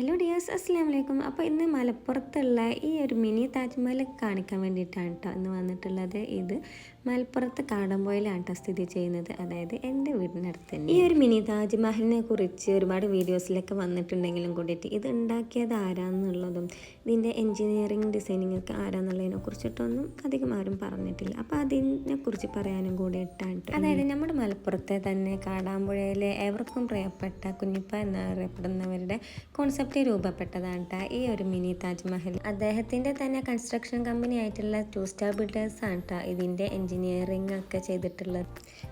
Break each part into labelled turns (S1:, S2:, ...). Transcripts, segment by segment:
S1: Hello dears അസ്സാം വലൈക്കും അപ്പോൾ ഇന്ന് മലപ്പുറത്തുള്ള ഈ ഒരു മിനി താജ്മഹൽ കാണിക്കാൻ വേണ്ടിയിട്ടാണ് കേട്ടോ ഇന്ന് വന്നിട്ടുള്ളത്. ഇത് മലപ്പുറത്ത് കാടമ്പോയിലാണ് കേട്ടോ സ്ഥിതി ചെയ്യുന്നത്. അതായത് എന്റെ വീടിനടുത്ത് തന്നെ. ഈ ഒരു മിനി താജ്മഹലിനെ കുറിച്ച് ഒരുപാട് വീഡിയോസിലൊക്കെ വന്നിട്ടുണ്ടെങ്കിലും കൂടിയിട്ട് ഇത് ഉണ്ടാക്കിയത് ആരാന്നുള്ളതും ഇതിന്റെ എൻജിനീയറിങ് ഡിസൈനിങ് ഒക്കെ ആരാന്നുള്ളതിനെ കുറിച്ചിട്ടൊന്നും അധികം ആരും പറഞ്ഞിട്ടില്ല. അപ്പോൾ അതിനെക്കുറിച്ച് പറയാനും കൂടിയിട്ടാണ് ട്ടോ. അതായത് നമ്മുടെ മലപ്പുറത്തെ തന്നെ കാടാമ്പുഴയിലെ ഏവർക്കും പ്രിയപ്പെട്ട കുഞ്ഞിപ്പ എന്നറിയപ്പെടുന്നവരുടെ കോൺസെപ്റ്റ് രൂപപ്പെട്ടതാണ് കേട്ടോ ഈ ഒരു മിനി താജ്മഹൽ അദ്ദേഹത്തിന്റെ തന്നെ കൺസ്ട്രക്ഷൻ കമ്പനി ആയിട്ടുള്ള ടു സ്റ്റാർ ബിൽഡേഴ്സ് ആണ് ട്ടാ ഇതിന്റെ എൻജിനീയറിംഗ് ഒക്കെ ചെയ്തിട്ടുള്ളത്.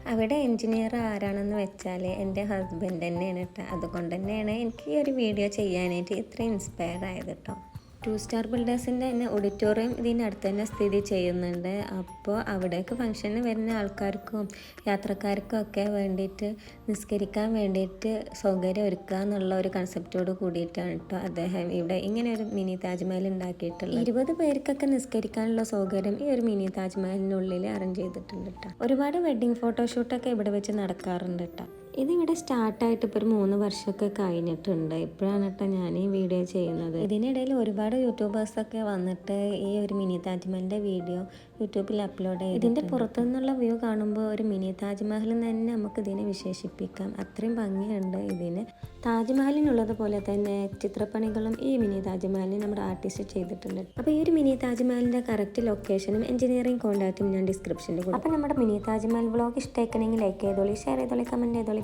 S1: അവിടെ എൻജിനീയർ ആരാണെന്ന് വെച്ചാൽ എന്റെ ഹസ്ബൻഡ് തന്നെയാണ് കേട്ടോ അതുകൊണ്ട് തന്നെയാണ് എനിക്ക് ഈ ഒരു വീഡിയോ ചെയ്യാനായിട്ട് ഇത്രയും ഇൻസ്പയർ ആയത് കേട്ടോ ടു സ്റ്റാർ ബിൽഡേഴ്സിന്റെ തന്നെ ഓഡിറ്റോറിയം ഇതിന്റെ അടുത്ത് തന്നെ സ്ഥിതി ചെയ്യുന്നുണ്ട്. അപ്പോൾ അവിടേക്ക് ഫംഗ്ഷന് വരുന്ന ആൾക്കാർക്കും യാത്രക്കാർക്കും ഒക്കെ വേണ്ടിയിട്ട് നിസ്കരിക്കാൻ വേണ്ടിയിട്ട് സൗകര്യം ഒരുക്കുക എന്നുള്ള ഒരു കൺസെപ്റ്റോട് കൂടിയിട്ടാണ് കേട്ടോ അദ്ദേഹം ഇവിടെ ഇങ്ങനെ ഒരു മിനി താജ്മഹൽ ഉണ്ടാക്കിയിട്ടുള്ളത്. ഇരുപത് പേർക്കൊക്കെ നിസ്കരിക്കാനുള്ള സൗകര്യം ഈ ഒരു മിനി താജ്മഹലിനുള്ളിൽ അറേഞ്ച് ചെയ്തിട്ടുണ്ട് കേട്ടോ ഒരുപാട് വെഡ്ഡിങ് ഫോട്ടോഷൂട്ടൊക്കെ ഇവിടെ വെച്ച് നടക്കാറുണ്ട് കേട്ടോ ഇതിവിടെ സ്റ്റാർട്ടായിട്ട് ഇപ്പോൾ ഒരു മൂന്ന് വർഷമൊക്കെ കഴിഞ്ഞിട്ടുണ്ട്. ഇപ്പോഴാണ് കേട്ടോ ഞാൻ ഈ വീഡിയോ ചെയ്യുന്നത്. ഇതിനിടയിൽ ഒരുപാട് യൂട്യൂബേഴ്സൊക്കെ വന്നിട്ട് ഈ ഒരു മിനി താജ്മഹലിന്റെ വീഡിയോ യൂട്യൂബിൽ അപ്ലോഡ് ചെയ്തു ഇതിന്റെ പുറത്തുനിന്നുള്ള വ്യൂ കാണുമ്പോൾ ഒരു മിനി താജ്മഹൽ തന്നെ നമുക്ക് ഇതിനെ വിശേഷിപ്പിക്കാം. അത്രയും ഭംഗിയുണ്ട് ഇതിന്. താജ്മഹലിനുള്ളത് പോലെ തന്നെ ചിത്രപ്പണികളും ഈ മിനി താജ്മഹലിന് നമ്മുടെ ആർട്ടിസ്റ്റ് ചെയ്തിട്ടുണ്ട്. അപ്പോൾ ഈ ഒരു മിനി താജ്മഹലിന്റെ കറക്റ്റ് ലൊക്കേഷനും എഞ്ചിനീയറിംഗ് കോൺടാക്റ്റും ഞാൻ ഡിസ്ക്രിപ്ഷനിൽ കൊടുക്കും അപ്പോൾ നമ്മുടെ മിനി താജ്മഹൽ ബ്ലോഗ് ഇഷ്ടമാക്കണമെങ്കിൽ ലൈക്ക് ചെയ്തോളി ഷെയർ ചെയ്തോളി കമന്റ് ചെയ്തോളി.